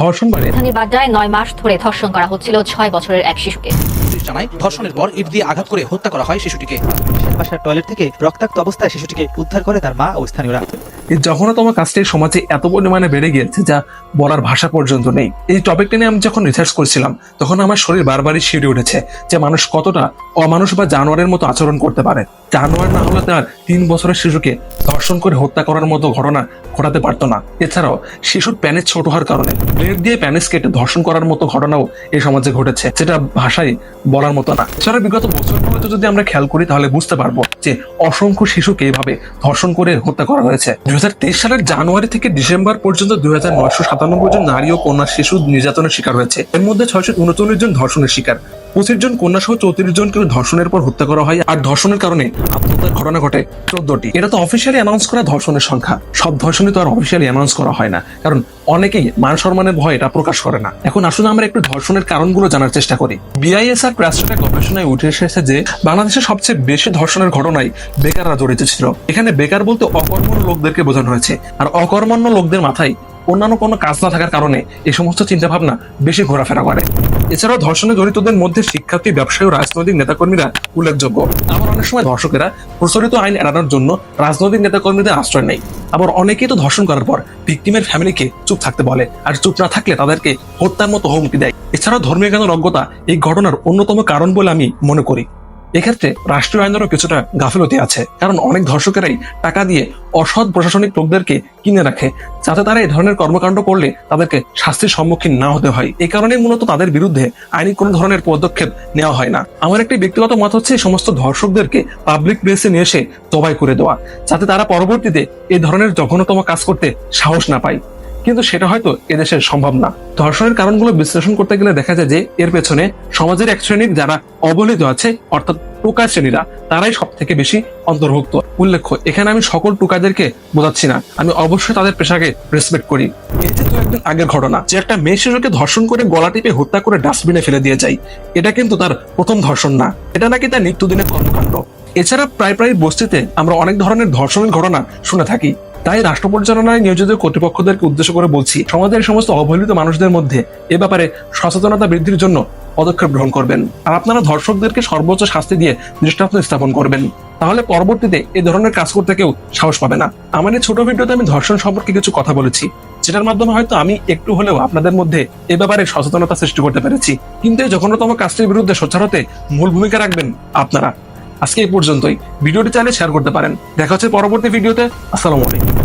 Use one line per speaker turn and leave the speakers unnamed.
ধর্ষণ মানে
রাজধানীর বাড্ডায় নয় মাস ধরে ধর্ষণ করা হচ্ছিল ছয় বছরের এক শিশুকে।
পুলিশ জানায় ধর্ষণের পর ইট দিয়ে আঘাত করে হত্যা করা হয় শিশুটিকে।
বাসার টয়লেট থেকে রক্তাক্ত অবস্থায় শিশুটিকে উদ্ধার করে তার মা ও স্থানীয়রা।
এই জঘন্যতম কাজটি সমাজে এত পরিমাণে বেড়ে গিয়েছে যা বলার ভাষা পর্যন্ত নেই। এই টপিকটা নিয়ে আমি যখন রিসার্চ করছিলাম তখন আমার শরীর বারবারই শিউরে উঠেছে যে মানুষ কতটা অমানুষ বা জানোয়ারের মতো আচরণ করতে পারে। জানোয়ার না হলে তার তিন বছরের শিশুকে ধর্ষণ করে হত্যা করার মতো ঘটনা ঘটাতে পারতো না। এছাড়াও, শিশুর প্যানেজ ছোট হওয়ার কারণে ব্লেড দিয়ে প্যানেজ কেটে ধর্ষণ করার মতো ঘটনাও এই সমাজে ঘটেছে, যেটা ভাষায় বলার মতো না। এছাড়া বিগত বছরগুলোতে যদি আমরা খেয়াল করি, তাহলে বুঝতে পারব যে অসংখ্য শিশুকে এইভাবে ধর্ষণ করে হত্যা করা হয়েছে। দুই হাজার তেইশ সালের জানুয়ারি থেকে ডিসেম্বর পর্যন্ত দুই হাজার নয়শো সাতানব্বই জন নারী ও কন্যা শিশু নির্যাতনের শিকার হয়েছে। এর মধ্যে ছয়শো উনচল্লিশ জন ধর্ষণের শিকার। পঁচিশ জন কন্যা সহ চৌত্রিশ জনকে ধর্ষণের পর হত্যা করা হয়, আর ধর্ষণের কারণে আত্মহত্যার ঘটনা ঘটে চোদ্দটি। এটা তো অফিসিয়ালি অ্যানাউন্স করা ধর্ষণের সংখ্যা। সব ধর্ষণে তো আর অফিসিয়ালি অ্যানাউন্স করা হয় না। কারণ অনেকেই মান সম্মানের ভয় এটা প্রকাশ করে না। এখন আসলে আমরা একটু ধর্ষণের কারণগুলো জানার চেষ্টা করি। বিআইএসআর ট্রাস্টের গবেষণায় উঠে এসেছে যে, বাংলাদেশের সবচেয়ে বেশি ধর্ষণের ঘটনায় বেকাররা জড়িত ছিল। এখানে বেকার বলতে অকর্মণ্য লোকদেরকে বোঝানো হয়েছে। আর অকর্মণ্য লোকদের মাথায় অন্যান্য কোনো কাজ না থাকার কারণে এই সমস্ত চিন্তা ভাবনা বেশি ঘোরাফেরা করে। এছাড়াও ধর্ষণে জড়িতদের মধ্যে শিক্ষার্থী, ব্যবসায়ী ও রাজনৈতিক নেতাকর্মীরা উল্লেখযোগ্য। আবার অনেক সময় ধর্ষকেরা প্রচলিত আইন এড়ানোর জন্য রাজনৈতিক নেতাকর্মীদের আশ্রয় নেয়। আবার অনেকেই তো ধর্ষণ করার পর ভিক্টিমের ফ্যামিলিকে চুপ থাকতে বলে আর চুপ না থাকলে তাদেরকে হত্যার মতো হুমকি দেয়। এছাড়াও ধর্মীয় জ্ঞানের অজ্ঞতা এই ঘটনার অন্যতম কারণ বলে আমি মনে করি। এক্ষেত্রে রাষ্ট্রীয় আইনেরও কিছুটা গাফিলতি আছে, কারণ অনেক ধর্ষকেরাই টাকা দিয়ে অসৎ প্রশাসনিক লোকদেরকে কিনে রাখে, যাতে তারা এই ধরনের কর্মকাণ্ড করলে তাদেরকে শাস্তির সম্মুখীন না হতে হয়। এই কারণে মূলত তাদের বিরুদ্ধে আইনি কোনো ধরনের পদক্ষেপ নেওয়া হয় না। আমার একটি ব্যক্তিগত মত হচ্ছে সমস্ত ধর্ষকদেরকে পাবলিক প্লেসে নিয়ে এসে জবাই করে দেওয়া, যাতে তারা পরবর্তীতে এই ধরনের জঘন্যতম কাজ করতে সাহস না পায়। কিন্তু সেটা হয়তো এদেশে সম্ভব না। ধর্ষণের কারণগুলো বিশ্লেষণ করতে গেলে দেখা যায় যে এর পেছনে সমাজের এক শ্রেণির যারা অবহেলিত আছে, অর্থাৎ টোকা শ্রেণীরা, তারাই সব থেকে বেশি অন্তর্ভুক্ত। উল্লেখ্য, এখানে আমি সকল টোকাদেরকে বোঝাচ্ছি না। আমি অবশ্যই তাদের পেশাকে রেসপেক্ট করি। যে দু একদিন আগের ঘটনা। যে একটা মেয়ে শিশুকে ধর্ষণ করে গলা টিপে হত্যা করে ডাস্টবিনে ফেলে দিয়ে যায়, এটা কিন্তু তার প্রথম ধর্ষণ না। এটা নাকি তার নিত্যদিনের কর্মকাণ্ড। এছাড়া প্রায় প্রায় বস্তিতে আমরা অনেক ধরনের ধর্ষণের ঘটনা শুনে থাকি। তাই রাষ্ট্র পরিচালনায় নিয়োজিত কর্তৃপক্ষদেরকে উদ্দেশ্য করে বলছি, সমাজের সমস্ত অবহেলিত মানুষদের মধ্যে এ ব্যাপারে সচেতনতা বৃদ্ধির জন্য পদক্ষেপ গ্রহণ করবেন। আর আপনারা ধর্ষকদেরকে সর্বোচ্চ শাস্তি দিয়ে দৃষ্টান্ত স্থাপন করবেন। তাহলে পরবর্তীতে এই ধরনের কাজ করতে কেউ সাহস পাবে না। আমার এই ছোট ভিডিওতে আমি ধর্ষণ সম্পর্কে কিছু কথা বলেছি, যেটার মাধ্যমে হয়তো আমি একটু হলেও আপনাদের মধ্যে এ ব্যাপারে সচেতনতা সৃষ্টি করতে পেরেছি। কিন্তু এই জঘন্যতম কাজটির বিরুদ্ধে সোচ্চার মূল ভূমিকা রাখবেন আপনারা। আজকে এই পর্যন্তই। ভিডিওটি চাইলে শেয়ার করতে পারেন। দেখা হচ্ছে পরবর্তী ভিডিওতে। আসসালামু আলাইকুম।